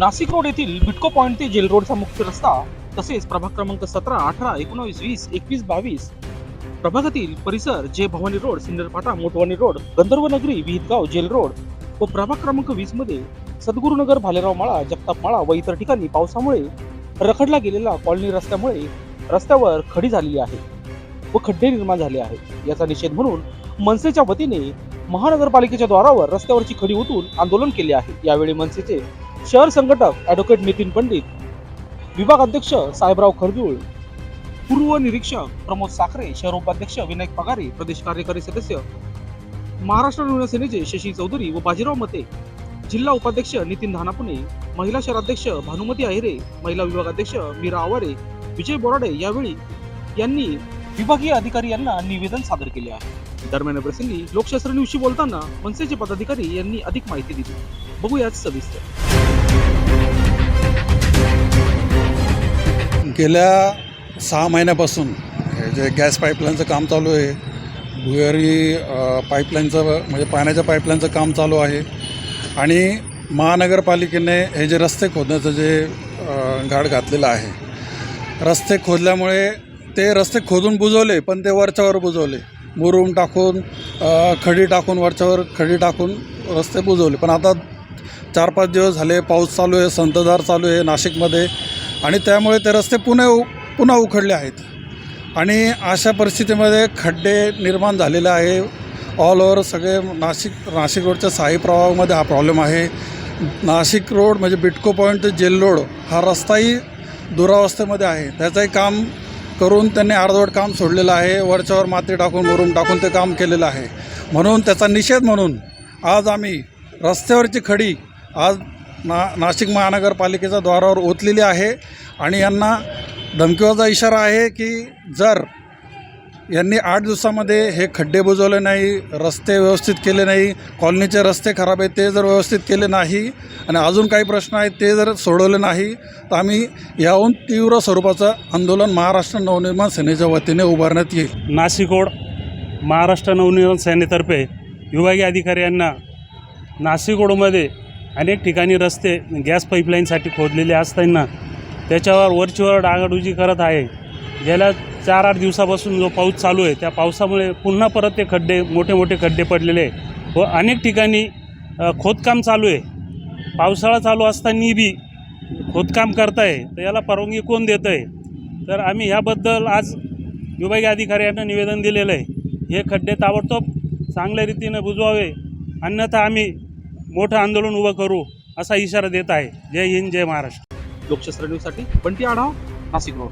Nashik road येथील Bytco point ते jail रोडचा मुख्य रस्ता तसेच प्रभाग क्रमांक सतरा अठरा एकोणावीस वीस एकवीस बावीस प्रभागातील परिसर जे Bhavani road Sindarphata Motwani road Gandharva Nagari Vihitgaon jail road व प्रभाग क्रमांक वीसमध्ये सद्गुरुनगर भालेराव माळा जगताप माळा व इतर ठिकाणी पावसामुळे रखडला गेलेला कॉलनी रस्त्यामुळे रस्त्यावर खडी झालेली आहे व खड्डे निर्माण झाले आहेत. याचा निषेध म्हणून मनसेच्या वतीने महानगरपालिकेच्या द्वारावर रस्त्यावरची खडी उतरून आंदोलन केले आहे. यावेळी मनसेचे शहर संघटक ॲडव्होकेट नितीन पंडित विभाग अध्यक्ष साहेबराव खरजूळ पूर्व निरीक्षक प्रमोद साखरे शहर उपाध्यक्ष विनायक पगारे प्रदेश कार्यकारी सदस्य महाराष्ट्र नवना सेनेचे शशी चौधरी व बाजीराव मते जिल्हा उपाध्यक्ष नितीन धानापुणे महिला शहराध्यक्ष भानुमती अहिरे महिला विभाग अध्यक्ष मीरा आवारे विजय बोराडे यावेळी यांनी विभागीय अधिकारी यांना निवेदन सादर केले आहे. दरम्यान प्रसंगी लोकशास्त्र न्यूजशी बोलताना मनसेचे पदाधिकारी यांनी अधिक माहिती दिली. बघूयात सविस्तर. गेल्या सहा महिन्यापासून हे जे गॅस पाईपलाईनचं काम चालू आहे भुयारी पाईपलाईनचं म्हणजे पाण्याच्या पाईपलाईनचं काम चालू आहे आणि महानगरपालिकेने हे जे रस्ते खोदण्याचं जे घाट घातलेलं आहे रस्ते खोदल्यामुळे ते रस्ते खोदून बुजवले पण ते वरच्यावर बुजवले. मुरूम टाकून खडी टाकून वरच्यावर खडी टाकून रस्ते बुजवले. पण आता चार पाच दिवस झाले पाऊस चालू आहे संततधार चालू आहे नाशिकमध्ये आणि त्यामुळे ते रस्ते पुन्हा पुन्हा उखडले आहेत. आणि अशा परिस्थितीमध्ये खड्डे निर्माण झालेले आहे. ऑल ओव्हर सगळे नाशिक नाशिक रोडच्या साई प्रवाहामध्ये हा प्रॉब्लेम आहे. नाशिक रोड म्हणजे बिटको पॉईंट ते जेल रोड हा रस्ताही दुरावस्थेमध्ये आहे. त्याचंही काम करून त्यांनी अर्धवट काम सोडलेलं आहे. वरच्यावर माती टाकून वरून टाकून ते काम केलेलं आहे. म्हणून त्याचा निषेध म्हणून आज आम्ही रस्त्यावरची खडी आज ना नाशिक महानगरपालिकेच्या द्वारावर ओतलेली आहे आणि यांना धमकीवाचा इशारा आहे की जर यांनी आठ दिवसामध्ये हे खड्डे बुजवले नाही रस्ते व्यवस्थित केले नाही कॉलनीचे रस्ते खराब आहेत ते जर व्यवस्थित केले नाही आणि अजून काही प्रश्न आहेत ते जर सोडवले नाही तर आम्ही याहून तीव्र स्वरूपाचं आंदोलन महाराष्ट्र नवनिर्माण सेनेच्या वतीने उभारण्यात येईल. नाशिकोड महाराष्ट्र नवनिर्माण सेनेतर्फे विभागीय अधिकारी यांना अनेक ठिकाणी रस्ते गॅस पाईपलाईनसाठी खोदलेले असताना त्याच्यावर वरचीवर डागाडुजी करत आहे. गेल्या चार आठ दिवसापासून जो पाऊस चालू आहे त्या पावसामुळे पुन्हा परत ते खड्डे मोठे मोठे खड्डे पडलेले आहे. व अनेक ठिकाणी खोदकाम चालू आहे. पावसाळा चालू असताना बी खोदकाम करताय तर याला परवानगी कोण देतं आहे तर आम्ही ह्याबद्दल आज विभागीय अधिकाऱ्यांना निवेदन दिलेलं आहे. हे खड्डे ताबडतोब चांगल्या रीतीनं बुजवावे. अन्यथा आम्ही मोठं आंदोलन उभं करू असा इशारा देत आहे. जय हिंद जय महाराष्ट्र. लोकशास्त्र न्यूजसाठी बंटी आढाव नाशिक रोड.